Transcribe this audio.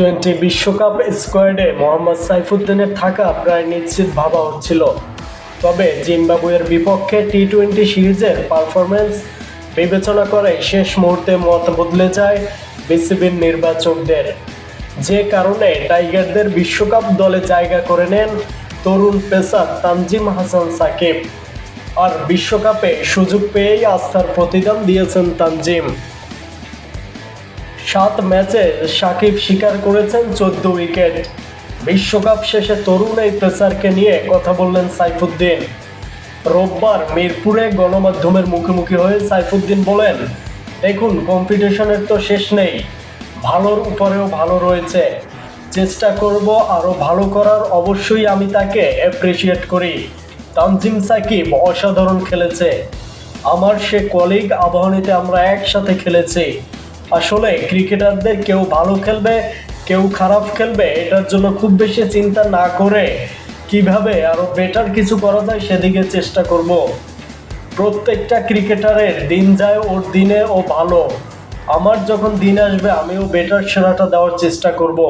Twenty বিশ্বকাপ স্কোয়াডে মোহাম্মদ সাইফুদ্দিনের থাকা প্রায় নিশ্চিত ভাবা হচ্ছিল তবে জিম্বাবুয়ের বিপক্ষে টি টোয়েন্টি সিরিজের পারফরমেন্স বিবেচনা করে শেষ মুহূর্তে মত বদলে যায় বিসিবির নির্বাচকদের। যে কারণে টাইগারদের বিশ্বকাপ দলে জায়গা করে নেন তরুণ পেসার তানজিম হাসান সাকিব। আর বিশ্বকাপে সুযোগ পেয়েই আস্থার প্রতিদান দিয়েছেন তানজিম। সাত ম্যাচে সাকিব স্বীকার করেছেন চোদ্দ উইকেট। বিশ্বকাপ শেষে তরুণ এই পেসারকে নিয়ে কথা বললেন সাইফুদ্দিন। রোববার মিরপুরে গণমাধ্যমের মুখোমুখি হয়ে সাইফুদ্দিন বলেন, দেখুন কম্পিটিশনের তো শেষ নেই। ভালোর উপরেও ভালো রয়েছে। চেষ্টা করব আরও ভালো করার, অবশ্যই আমি তাকে অ্যাপ্রিসিয়েট করি। তানজিম সাকিব অসাধারণ খেলেছে। আমার সে কলিগ আবাহনীতে আমরা একসাথে খেলেছি। আসলে ক্রিকেটারদের কেউ ভালো খেলবে, কেউ খারাপ খেলবে, এটার জন্য খুব বেশি চিন্তা না করে কীভাবে আরও বেটার কিছু করা যায় সেদিকে চেষ্টা করব। প্রত্যেকটা ক্রিকেটারের দিন যায় ওর দিনে ও ভালো। আমার যখন দিন আসবে, আমিও বেটার সেরাটা দেওয়ার চেষ্টা করব।